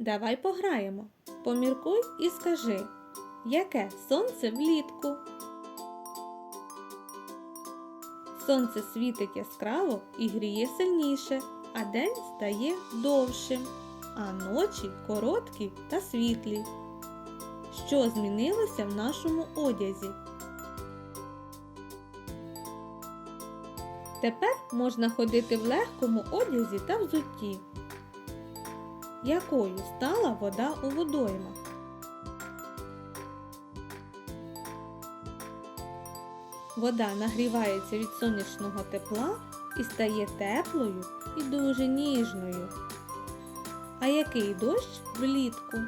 Давай пограємо. Поміркуй і скажи, яке сонце влітку? Сонце світить яскраво і гріє сильніше, а день стає довшим, а ночі короткі та світлі. Що змінилося в нашому одязі? Тепер можна ходити в легкому одязі та взутті. Якою стала вода у водоймах? Вода нагрівається від сонячного тепла і стає теплою і дуже ніжною. А який дощ влітку?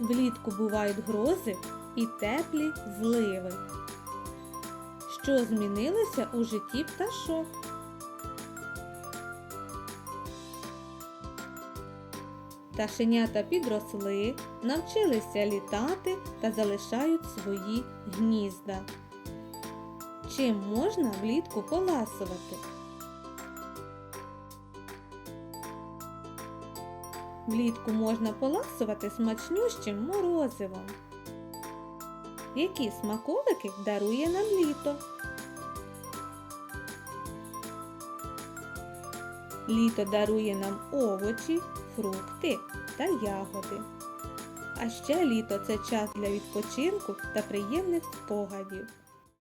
Влітку бувають грози і теплі зливи. Що змінилося у житті пташок? Пташенята підросли, навчилися літати та залишають свої гнізда. Чим можна влітку поласувати? Влітку можна поласувати смачнющим морозивом. Які смаколики дарує нам літо? Літо дарує нам овочі, фрукти та ягоди. А ще літо це час для відпочинку та приємних спогадів.